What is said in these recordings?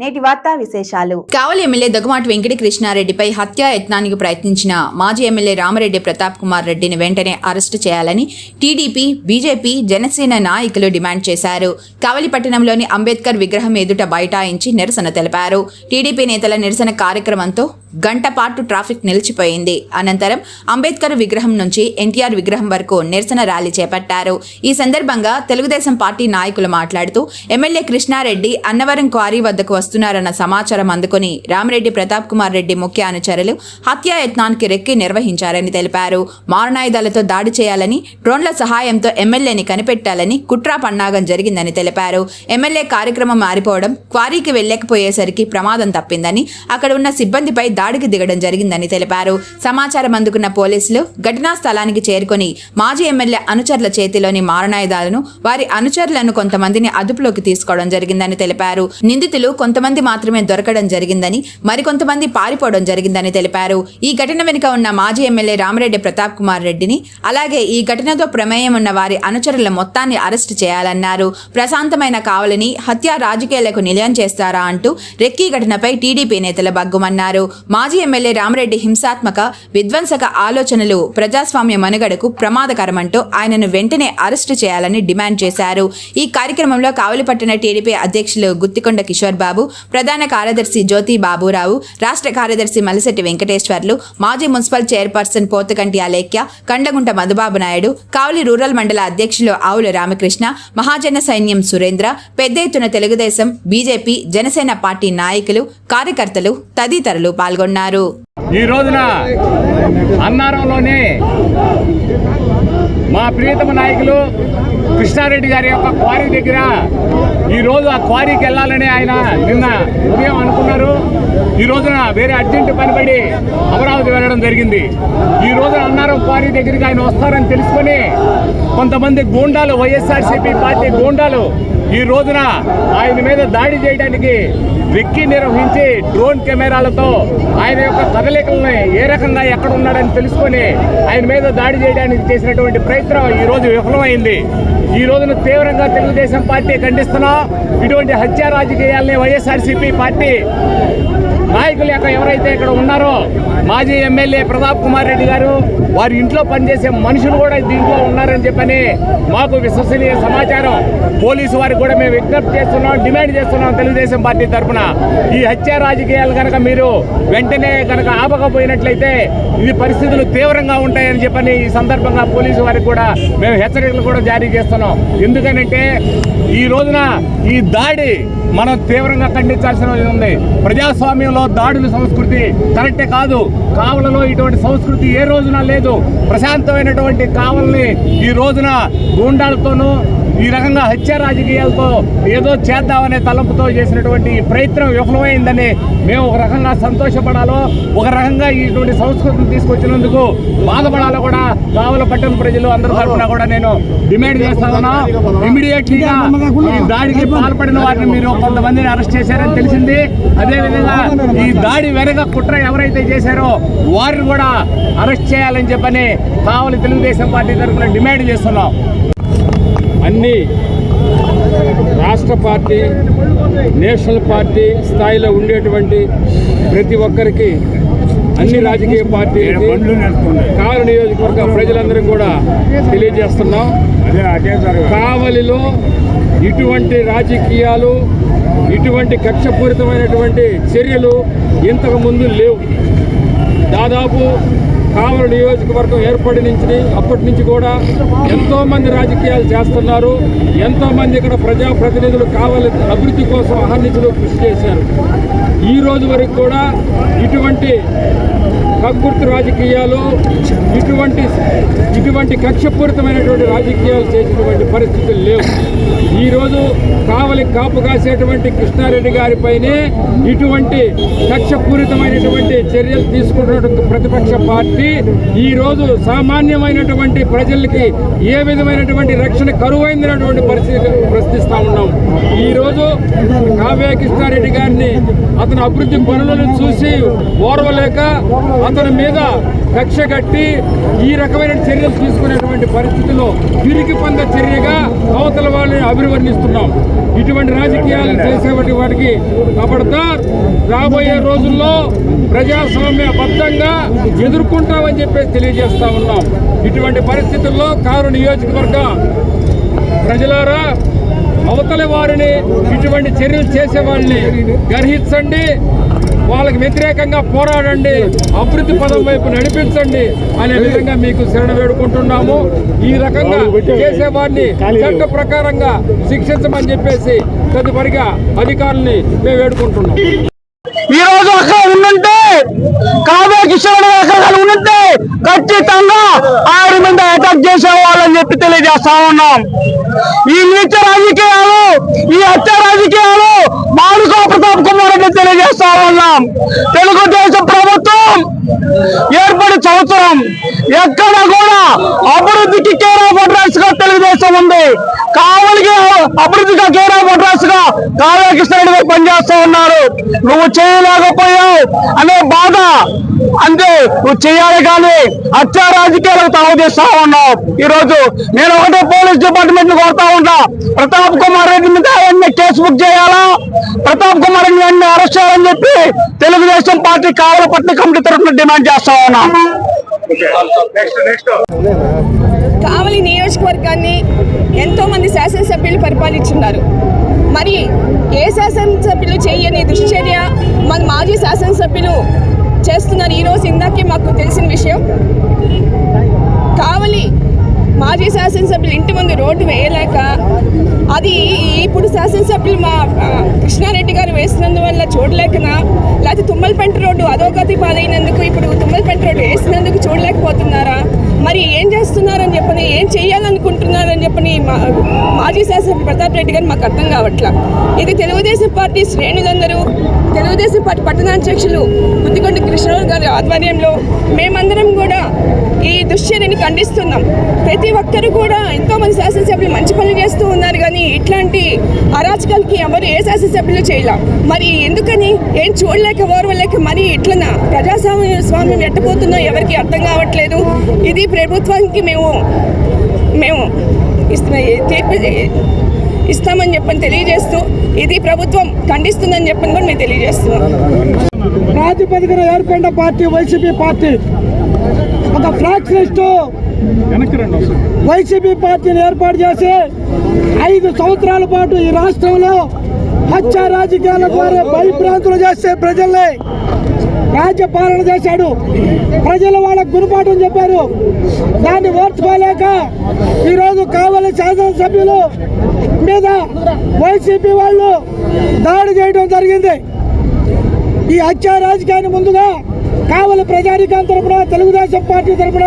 నేటి వార్తా విశేషాలు. కావలి ఎమ్మెల్యే దగ్గుమాటి వెంకట కృష్ణారెడ్డిపై హత్యా యత్నానికి ప్రయత్నించిన మాజీ ఎమ్మెల్యే రామరెడ్డి ప్రతాప్ కుమార్ రెడ్డిని వెంటనే అరెస్టు చేయాలని టీడీపీ బీజేపీ జనసేన నాయకులు డిమాండ్ చేశారు. కావలి పట్టణంలోని అంబేద్కర్ విగ్రహం ఎదుట బైఠాయించి నిరసన తెలిపారు. టీడీపీ నేతల నిరసన కార్యక్రమంతో గంట పాటు ట్రాఫిక్ నిలిచిపోయింది. అనంతరం అంబేద్కర్ విగ్రహం నుంచి ఎన్టీఆర్ విగ్రహం వరకు నిరసన ర్యాలీ చేపట్టారు. ఈ సందర్భంగా తెలుగుదేశం పార్టీ నాయకులు మాట్లాడుతూ ఎమ్మెల్యే కృష్ణారెడ్డి అన్నవరం క్వారీ వద్దకు వస్తున్నారన్న సమాచారం అందుకుని రామరెడ్డి ప్రతాప్ కుమార్ రెడ్డి ముఖ్య అనుచరులు హత్యాయత్నానికి రెక్కి నిర్వహించారని తెలిపారు. మారణాయుధాలతో దాడి చేయాలని డ్రోన్ల సహాయంతో ఎమ్మెల్యేని కనిపెట్టాలని కుట్రా పన్నాగం జరిగిందని తెలిపారు. ఎమ్మెల్యే కార్యక్రమం మారిపోవడం క్వారీకి వెళ్ళకపోయేసరికి ప్రమాదం తప్పిందని అక్కడ ఉన్న సిబ్బందిపై దాడికి దిగడం జరిగిందని తెలిపారు. సమాచారం అందుకున్న పోలీసులు ఘటనా స్థలానికి చేరుకొని మాజీ ఎమ్మెల్యే అనుచరుల చేతిలోని మారణాయుధాలను వారి అనుచరులను కొంతమందిని అదుపులోకి తీసుకోవడం జరిగిందని తెలిపారు. నిందితులు కొంతమంది మాత్రమే దొరకడం జరిగిందని మరికొంతమంది పారిపోవడం జరిగిందని తెలిపారు. ఈ ఘటన వెనుక ఉన్న మాజీ ఎమ్మెల్యే రామరెడ్డి ప్రతాప్ కుమార్ రెడ్డిని అలాగే ఈ ఘటనతో ప్రమేయం ఉన్న వారి అనుచరుల మొత్తాన్ని అరెస్టు చేయాలన్నారు. ప్రశాంతమైన కావలిని హత్య రాజకీయాలకు నిలయం చేస్తారా అంటూ రెక్కీ ఘటనపై టీడీపీ నేతలు బగ్గుమన్నారు మాజీ ఎమ్మెల్యే రామరెడ్డి హింసాత్మక విధ్వంసక ఆలోచనలు ప్రజాస్వామ్య మనుగడకు ప్రమాదకరమంటూ ఆయనను వెంటనే అరెస్టు చేయాలని డిమాండ్ చేశారు. ఈ కార్యక్రమంలో కావలిపట్టిన టీడీపీ అధ్యక్షులు గుత్తికొండ కిషోర్ బాబు ప్రధాన కార్యదర్శి జ్యోతి బాబురావు రాష్ట్ర కార్యదర్శి మలిశెట్టి వెంకటేశ్వర్లు మాజీ municipal chairperson Pothakanti Alekhya Kandagunta Madhubabu Naidu Kavali rural మండల అధ్యక్షులు ఆవుల రామకృష్ణ మహాజన సైన్యం సురేంద్ర పెద్ద ఎత్తున తెలుగుదేశం బీజేపీ జనసేన పార్టీ నాయకులు కార్యకర్తలు తదితరులు పాల్గొన్నారు. ఈ రోజున అన్నారంలోనే మా ప్రియతమ నాయకులు కృష్ణారెడ్డి గారి యొక్క క్వారీ దగ్గర ఈ రోజు ఆ క్వారీకి వెళ్ళాలని ఆయన నిన్న ఉదయం అనుకున్నారు. ఈ రోజున వేరే అర్జెంటు పనిపడి అమరావతి వెళ్ళడం జరిగింది. ఈ రోజున గారి దగ్గరికి ఆయన వస్తారని తెలుసుకొని కొంతమంది గూండాలు వైఎస్ఆర్సీపీ పార్టీ గూండాలు ఈ రోజున ఆయన మీద దాడి చేయడానికి వెక్కి నిర్వహించి డ్రోన్ కెమెరాలతో ఆయన యొక్క కదలికలను ఏ రకంగా ఎక్కడ ఉన్నాడని తెలుసుకొని ఆయన మీద దాడి చేయడానికి చేసినటువంటి ప్రయత్నం ఈ రోజు విఫలమైంది. ఈ రోజున తీవ్రంగా తెలుగుదేశం పార్టీ ఖండిస్తున్నాం. ఇటువంటి హత్య రాజకీయాల్ని వైఎస్ఆర్సీపీ పార్టీ నాయకులు యొక్క ఎవరైతే ఇక్కడ ఉన్నారో మాజీ ఎమ్మెల్యే ప్రతాప్ కుమార్ రెడ్డి గారు వారి ఇంట్లో పనిచేసే మనుషులు కూడా దీంట్లో ఉన్నారని చెప్పని మాకు విశ్వసనీయ సమాచారం. పోలీసు వారికి కూడా మేము విజ్ఞప్తి చేస్తున్నాం డిమాండ్ చేస్తున్నాం తెలుగుదేశం పార్టీ తరఫున ఈ హత్య రాజకీయాలు కనుక మీరు వెంటనే కనుక ఆపకపోయినట్లయితే ఇది పరిస్థితులు తీవ్రంగా ఉంటాయని చెప్పని ఈ సందర్భంగా పోలీసు వారికి కూడా మేము హెచ్చరికలు కూడా జారీ చేస్తున్నాం. ఎందుకనంటే ఈ రోజున ఈ దాడి మనం తీవ్రంగా ఖండించాల్సిన ఉంది. ప్రజాస్వామ్యంలో దాడుల సంస్కృతి కరెక్టే కాదు. కావలలో ఇటువంటి సంస్కృతి ఏ రోజున లేదు. ప్రశాంతమైనటువంటి కావల్ని ఈ రోజున గూండాలతోనూ ఈ రకంగా హత్య రాజకీయాలతో ఏదో చేద్దామనే తలంపుతో చేసినటువంటి ప్రయత్నం విఫలమైందని మేము ఒక రకంగా సంతోషపడాలో ఒక రకంగా ఇటువంటి సంస్కృతిని తీసుకొచ్చినందుకు బాధపడాలో కూడా కావల పట్టణ ప్రజలు అందరి తరఫున కూడా నేను డిమాండ్ చేస్తా ఇమీడియట్లీగా ఈ దాడికి పాల్పడిన వారిని మీరు కొంతమందిని అరెస్ట్ చేశారని తెలిసింది. అదేవిధంగా ఈ దాడి వెనక కుట్ర ఎవరైతే చేశారో వారిని కూడా అరెస్ట్ చేయాలని చెప్పని కావలి తెలుగుదేశం పార్టీ తరఫున డిమాండ్ చేస్తున్నాం. అన్ని రాష్ట్ర పార్టీ నేషనల్ పార్టీ స్థాయిలో ఉండేటువంటి ప్రతి ఒక్కరికి అన్ని రాజకీయ పార్టీలకి కావలి నియోజకవర్గ ప్రజలందరికీ కూడా తెలియజేస్తున్నాం. కావలిలో ఇటువంటి రాజకీయాలు ఇటువంటి కక్షపూరితమైనటువంటి చర్యలు ఇంతకు ముందు లేవు. దాదాపు కావలి నియోజకవర్గం ఏర్పడి నుంచి అప్పటి నుంచి కూడా ఎంతోమంది రాజకీయాలు చేస్తున్నారు. ఎంతోమంది ఇక్కడ ప్రజాప్రతినిధులు కావాలి అభివృద్ధి కోసం అహర్నిశలు కృషి చేశారు. ఈ రోజు వరకు కూడా ఇటువంటి కక్కుర్తి రాజకీయాలు ఇటువంటి ఇటువంటి కక్షపూరితమైనటువంటి రాజకీయాలు చేసినటువంటి పరిస్థితులు లేవు. ఈరోజు కావలి కాపు కాసేటువంటి కృష్ణారెడ్డి గారిపైనే ఇటువంటి కక్షపూరితమైనటువంటి చర్యలు తీసుకున్నటువంటి ప్రతిపక్ష పార్టీ ఈరోజు సామాన్యమైనటువంటి ప్రజలకి ఏ విధమైనటువంటి రక్షణ కరువైందినటువంటి పరిస్థితి ప్రశ్నిస్తూ ఉన్నాం. ఈరోజు కావ్య కృష్ణారెడ్డి గారిని అతని అభివృద్ధి పనులను చూసి ఓర్వలేక అతని మీద కక్ష కట్టి ఈ రకమైన చర్యలు తీసుకునేటువంటి పరిస్థితుల్లో తిరిగి పొంద చర్యగా అవతల వాళ్ళని అభివర్ణిస్తున్నాం. ఇటువంటి రాజకీయాలు చేసేవంటి వాటికి ఖబర్దార్ రాబోయే రోజుల్లో ప్రజాస్వామ్యబద్ధంగా ఎదుర్కొంటామని చెప్పేసి తెలియజేస్తా ఉన్నాం. ఇటువంటి పరిస్థితుల్లో కారు నియోజకవర్గ ప్రజలారా అవతలి వారిని ఇటువంటి చర్యలు చేసే వాళ్ళని గర్హించండి. వాళ్ళకి వ్యతిరేకంగా పోరాడండి అభివృద్ధి పదం వైపు నడిపించండి అనే విధంగా మీకు శరణ వేడుకుంటున్నాము. ఈ రకంగా చేసే వారిని చట్ట ప్రకారంగా శిక్షించమని చెప్పేసి తదుపరిగా అధికారుల్ని మేము వేడుకుంటున్నాం. ఈ రోజు అక్కడ ఉండుంటే కావ్య కిషోర్ అక్కడ ఉండుంటే ఖచ్చితంగా ఆయన మీద అటాక్ చేసేవాళ్ళని చెప్పి తెలియజేస్తా ఉన్నాం. ఈ నీచ రాజకీయాలు ఈ హత్య రాజకీయాలు మానుకో ప్రతాప్ కుమార్ రెడ్డి తెలియజేస్తా ఉన్నాం తెలుగుదేశం ప్రభుత్వం ఏర్పడి సంవత్సరం ఎక్కడ కూడా అభివృద్ధికి కేరా ఆఫ్గా తెలుగుదేశం ఉంది. కావలికి అభివృద్ధిగా కేరా ఆఫ్గా కావ్య కిషన్ రెడ్డి పనిచేస్తా ఉన్నారు. నువ్వు చేయలేకపోయావు అనే బాధ అంతే చేయాలి కానీ అత్యా రాజకీయాలకు తావుతీస్తా ఉన్నావు. ఈ రోజు నేను ఒకటే పోలీస్ డిపార్ట్మెంట్ కోరుతా ఉంటా ప్రతాప్ కుమార్ రెడ్డి మీద ఆయన్ని కేసు బుక్ చేయాలా? ప్రతాప్ కుమార్ రెడ్డి అన్ని అరెస్ట్ చేయాలని చెప్పి తెలుగుదేశం పార్టీ కావల పట్ల కమిటీ తరఫున డిమాండ్ చేస్తా ఉన్నాం. కావలి నియోజకవర్గాన్ని ఎంతో మంది శాసనసభ్యులు పరిపాలించున్నారు. మరి ఏ శాసనసభ్యులు చేయని దుశ్చర్య మన మాజీ శాసనసభ్యులు చేస్తున్నారు ఈరోజు ఇందాకే మాకు తెలిసిన విషయం. కావలి మాజీ శాసనసభ్యులు ఇంటి ముందు రోడ్డు వేయలేక అది ఇప్పుడు శాసనసభ్యులు మా కృష్ణారెడ్డి గారు వేసినందువల్ల చూడలేకనా? లేకపోతే తుమ్మలపెంట రోడ్డు అధోగతి పాలైనందుకు ఇప్పుడు తుమ్మలపెంట రోడ్డు వేసినందుకు చూడలేకపోతున్నారా? మరి ఏం చేస్తున్నారని చెప్పని ఏం చేయాలనుకుంటున్నారని చెప్పని మా మాజీ శాసనసభ్యులు ప్రతాప్ రెడ్డి గారు మాకు అర్థం కావట్లా. ఇది తెలుగుదేశం పార్టీ శ్రేణులందరూ తెలుగుదేశం పార్టీ పట్టణాధ్యక్షులు ముద్దికొండ కృష్ణరావు గారి ఆధ్వర్యంలో మేమందరం కూడా ఈ దుశ్చర్యని ఖండిస్తున్నాం. ప్రతి ఒక్కరు కూడా ఎంతో మంది శాసనసభ్యులు మంచి పనులు చేస్తూ ఉన్నారు కానీ ఇట్లాంటి అరాచకాలకి ఎవరు ఏ శాసనసభ్యులు చేయలేం? మరి ఎందుకని? ఏం చూడలేక ఓర్వలేక మరి ఇట్లనా? ప్రజాస్వామ్య స్వామ్యం ఎట్టబోతుందో ఎవరికి అర్థం కావట్లేదు. ఇది ప్రభుత్వానికి మేము మేము ఇస్తున్న ఇస్తామని చెప్పని తెలియజేస్తూ ఇది ప్రభుత్వం ఖండిస్తుందని చెప్పని కూడా మేము తెలియజేస్తున్నాం. ప్రాతిపదికన ఏర్పడిన పార్టీ వైసీపీ పార్టీ ఒక ఫ్రాక్షనిస్టు వైసీపీ పార్టీని ఏర్పాటు చేసి ఐదు సంవత్సరాల పాటు ఈ రాష్ట్రంలో హత్య రాజకీయాల ద్వారా భయభ్రాంతులు చేసే ప్రజల్ని రాజ్య పాలన చేశాడు. ప్రజలు వాళ్ళకు గుణపాఠం చెప్పారు. దాన్ని ఓర్చుకోలేక ఈరోజు కావలి శాసనసభ్యులు మీద వైసీపీ వాళ్ళు దాడి చేయడం జరిగింది. ఈ హత్యా రాజకీయాన్ని ముందుగా కావలి ప్రజానికం తరపున తెలుగుదేశం పార్టీ తరపున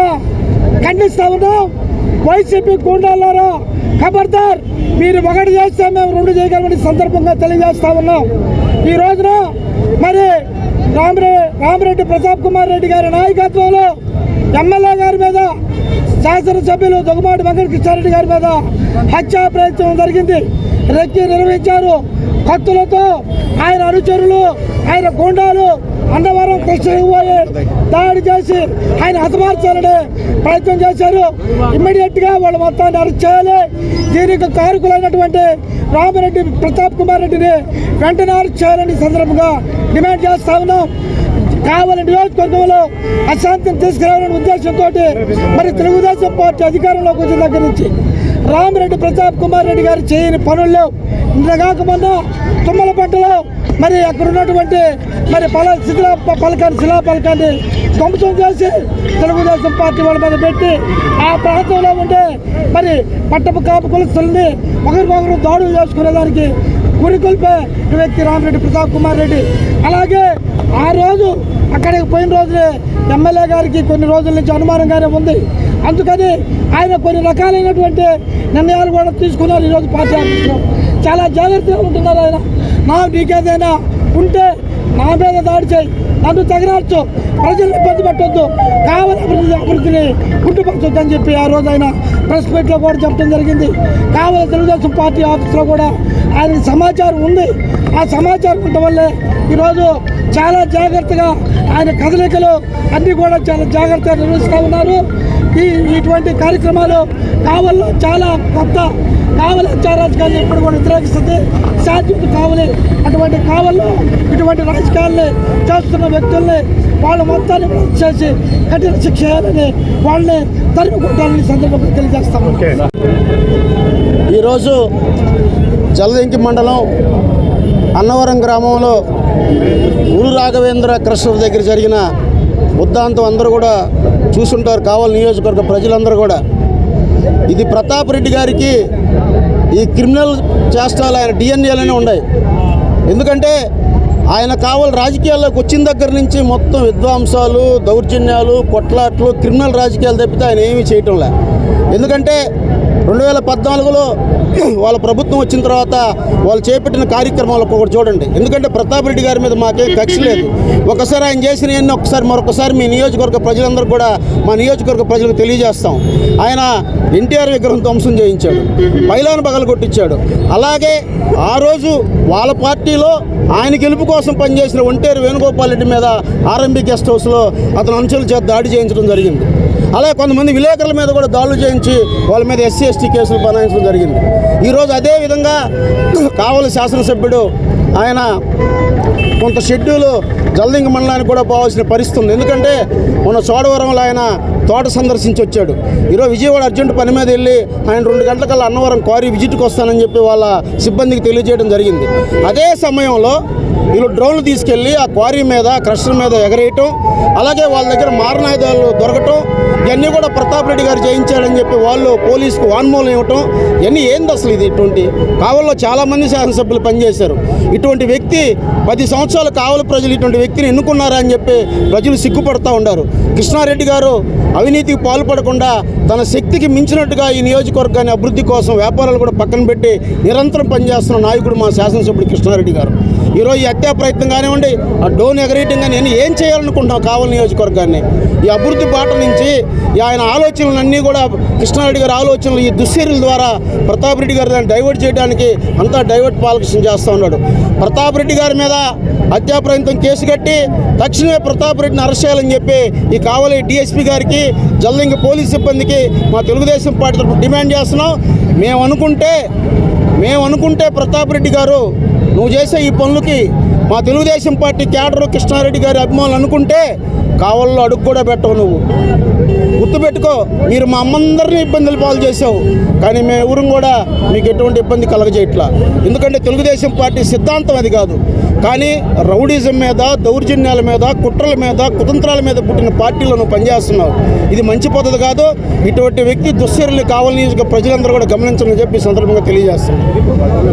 ఖండిస్తా ఉన్నాం. వైసీపీ గూండాలారా ఖబర్దార్ మీరు ఒకటి చేస్తే మేము రెండు చేయగలమని సందర్భంగా తెలియజేస్తా ఉన్నాం. ఈ రోజున మరి రామరె రామరెడ్డి ప్రతాప్ కుమార్ రెడ్డి గారి నాయకత్వంలో ఎమ్మెల్యే గారి మీద శాసనసభ్యులు దొగమాటి వెంకట కృష్ణారెడ్డి గారి మీద హత్యా ప్రయత్నం జరిగింది. రెక్కి నిర్వహించారు కత్తులతో ఆయన అనుచరులు ఆయన గుండాలు అన్నవరం కృష్ణ పోయి దాడి చేసి ఆయన హతమార్చాలని ప్రయత్నం చేశారు. ఇమ్మీడియట్గా వాళ్ళు మొత్తాన్ని అరెస్ట్ చేయాలి. దీనికి కారుకులైనటువంటి రామిరెడ్డి ప్రతాప్ కుమార్ రెడ్డిని వెంటనే అరెస్ట్ చేయాలని సందర్భంగా డిమాండ్ చేస్తా ఉన్నాం. కావలి నియోజకవర్గంలో అశాంతిని తీసుకురావాలనే ఉద్దేశంతో మరి తెలుగుదేశం పార్టీ అధికారంలోకి వచ్చిన దగ్గర నుంచి రామిరెడ్డి ప్రతాప్ కుమార్ రెడ్డి గారు చేయని పనులు లేవు. నిన్నగాక మరి అక్కడ ఉన్నటువంటి మరి పల శిథిలా పలకాన్ని శిలా పలకాన్ని ధ్వంసం చేసి తెలుగుదేశం పార్టీ వాళ్ళ మీద పెట్టి ఆ ప్రాంతంలో ఉండే మరి పట్టపు కాపు కులస్తుల్ని ఒకరికొకరు దాడులు చేసుకునేదానికి గురికొల్పే వ్యక్తి రామిరెడ్డి ప్రతాప్ కుమార్ రెడ్డి. అలాగే ఆ రోజు అక్కడ పోయిన రోజునే ఎమ్మెల్యే గారికి కొన్ని రోజుల నుంచి అనుమానంగానే ఉంది. అందుకని ఆయన కొన్ని రకాలైనటువంటి నిర్ణయాలు కూడా తీసుకున్నారు ఈరోజు పార్టీ ఆఫీస్లో. చాలా జాగ్రత్తగా ఉంటున్నారు ఆయన. నా నీకేదైనా ఉంటే నా మీద దాడి చేయి. నన్ను తగరార్చు ప్రజల్ని ఇబ్బంది పెట్టొద్దు. కావాలి అభివృద్ధి అభివృద్ధిని గుట్టుపరచొద్దు అని చెప్పి ఆ రోజు ఆయన ప్రెస్ మీట్లో కూడా చెప్పడం జరిగింది. కావాలి తెలుగుదేశం పార్టీ ఆఫీస్లో కూడా ఆయనకి సమాచారం ఉంది. ఆ సమాచారం ఉండటం వల్లే ఈరోజు చాలా జాగ్రత్తగా ఆయన కదలికలు అన్నీ కూడా చాలా జాగ్రత్తగా నిర్వహిస్తూ ఉన్నారు. ఈ ఇటువంటి కార్యక్రమాలు కావల్లో చాలా కొత్త కావలి రాజకీయాలు ఎప్పుడు కూడా వ్యతిరేకిస్తుంది. శాశ్వత కావలి అటువంటి కావల్లో ఇటువంటి రాజకీయాల్ని చేస్తున్న వ్యక్తుల్ని వాళ్ళ మొత్తాన్ని చేసి కఠిన శిక్ష చేయాలని వాళ్ళని తరిమి సందర్భంగా తెలియజేస్తాము ఈరోజు జలదింకి మండలం అన్నవరం గ్రామంలో గురు రాఘవేంద్ర కృష్ణ దగ్గర జరిగిన ఉద్దాంతం అందరూ కూడా చూసుంటారు కావాలి నియోజకవర్గ ప్రజలందరూ కూడా. ఇది ప్రతాప్ రెడ్డి గారికి ఈ క్రిమినల్ చేష్టాలు ఆయన డిఎన్ఏలోనే ఉన్నాయి. ఎందుకంటే ఆయన కావాలి రాజకీయాల్లోకి వచ్చిన దగ్గర నుంచి మొత్తం విధ్వంసాలు దౌర్జన్యాలు కొట్లాట్లు క్రిమినల్ రాజకీయాలు తప్పితే ఆయన ఏమీ చేయటం లే ఎందుకంటే రెండు వేల పద్నాలుగులో వాళ్ళ ప్రభుత్వం వచ్చిన తర్వాత వాళ్ళు చేపట్టిన కార్యక్రమాలు ఒకటి చూడండి. ఎందుకంటే ప్రతాప్ రెడ్డి గారి మీద మాకేం కక్ష లేదు. ఒకసారి ఆయన చేసిన ఎన్ని ఒకసారి మరొకసారి మీ నియోజకవర్గ ప్రజలందరూ కూడా మా నియోజకవర్గ ప్రజలకు తెలియజేస్తాం. ఆయన ఎన్టీఆర్ విగ్రహం ధ్వంసం చేయించాడు. బయలాను పగలు కొట్టించాడు అలాగే ఆ రోజు వాళ్ళ పార్టీలో ఆయన గెలుపు కోసం పనిచేసిన ఒంటేరు వేణుగోపాల్ రెడ్డి మీద ఆర్ఎంబీ గెస్ట్ హౌస్లో అతను అంచుల చేత దాడి చేయించడం జరిగింది. అలాగే కొంతమంది విలేకరుల మీద కూడా దాడులు చేయించి వాళ్ళ మీద ఎస్సీ ఎస్టీ కేసులు బనాయించడం జరిగింది. ఈరోజు అదేవిధంగా కావలి శాసనసభ్యుడు ఆయన కొంత షెడ్యూలు జల్దింగ మండలానికి కూడా పోవాల్సిన పరిస్థితి ఉంది. ఎందుకంటే మన చోడవరంలో ఆయన తోట సందర్శించి వచ్చాడు. ఈరోజు విజయవాడ అర్జెంట్ పని మీద వెళ్ళి ఆయన రెండు గంటలకల్లా అన్నవరం క్వారీ విజిట్కి వస్తానని చెప్పి వాళ్ళ సిబ్బందికి తెలియజేయడం జరిగింది. అదే సమయంలో వీళ్ళు డ్రోన్లు తీసుకెళ్ళి ఆ క్వారీ మీద క్రషర్ మీద ఎగరేయటం అలాగే వాళ్ళ దగ్గర మారణాయుధాలు దొరకటం ఇవన్నీ కూడా ప్రతాప్ రెడ్డి గారు చేయించాడని చెప్పి వాళ్ళు పోలీసుకు వాన్మూలం ఇవ్వటం ఇవన్నీ ఏంది అసలు ఇది ఇటువంటి? కావల్లో చాలామంది శాసనసభ్యులు పనిచేశారు. ఇటువంటి వ్యక్తి పది సంవత్సరాలు కావలి ప్రజలు ఇటువంటి వ్యక్తిని ఎన్నుకున్నారా అని చెప్పి ప్రజలు సిగ్గుపడతా ఉన్నారు కృష్ణారెడ్డి గారు అవినీతికి పాల్పడకుండా తన శక్తికి మించినట్టుగా ఈ నియోజకవర్గాన్ని అభివృద్ధి కోసం వ్యాపారాలు కూడా పక్కన పెట్టి నిరంతరం పనిచేస్తున్న నాయకుడు మా శాసనసభ్యుడు కృష్ణారెడ్డి గారు. ఈరోజు ఈ హత్యా ప్రయత్నం కానివ్వండి ఆ డోన్ ఎగరేయటం కానీ ఏం చేయాలనుకుంటున్నాం కావలి నియోజకవర్గాన్ని? ఈ అభివృద్ధి బాట నుంచి ఆయన ఆలోచనలన్నీ కూడా కృష్ణారెడ్డి గారి ఆలోచనలు ఈ దుశ్చర్యల ద్వారా ప్రతాప్ రెడ్డి గారు దాన్ని డైవర్ట్ చేయడానికి అంతా డైవర్ట్ పాలకృష్ణ చేస్తూ ఉన్నాడు. ప్రతాప్ రెడ్డి గారి మీద హత్యా కేసు కట్టి తక్షణమే ప్రతాప్ రెడ్డిని అరెస్ట్ చేయాలని చెప్పి ఈ కావలి డిఎస్పీ గారికి జల్లింగ పోలీస్ సిబ్బందికి మా తెలుగుదేశం పార్టీ తరఫున డిమాండ్ చేస్తున్నాం. మేము అనుకుంటే మేము అనుకుంటే ప్రతాప్ రెడ్డి గారు నువ్వు చేసే ఈ పనులకి మా తెలుగుదేశం పార్టీ క్యాడర్ కృష్ణారెడ్డి గారి అభిమానులు అనుకుంటే కావల్లో అడుగు కూడా పెట్టవు నువ్వు. గుర్తుపెట్టుకో మీరు మా అమ్మందరినీ ఇబ్బందులు పాలు చేసావు కానీ మేము ఎవరు కూడా మీకు ఎటువంటి ఇబ్బంది కలగజేయట్లా. ఎందుకంటే తెలుగుదేశం పార్టీ సిద్ధాంతం అది కాదు. కానీ రౌడీజం మీద దౌర్జన్యాల మీద కుట్రల మీద కుతంత్రాల మీద పుట్టిన పార్టీలో నువ్వు పనిచేస్తున్నావు. ఇది మంచి పద్ధతి కాదు. ఇటువంటి వ్యక్తి దుశ్చర్యలు కావాలని ప్రజలందరూ కూడా గమనించాలని చెప్పి సందర్భంగా తెలియజేస్తున్నాను.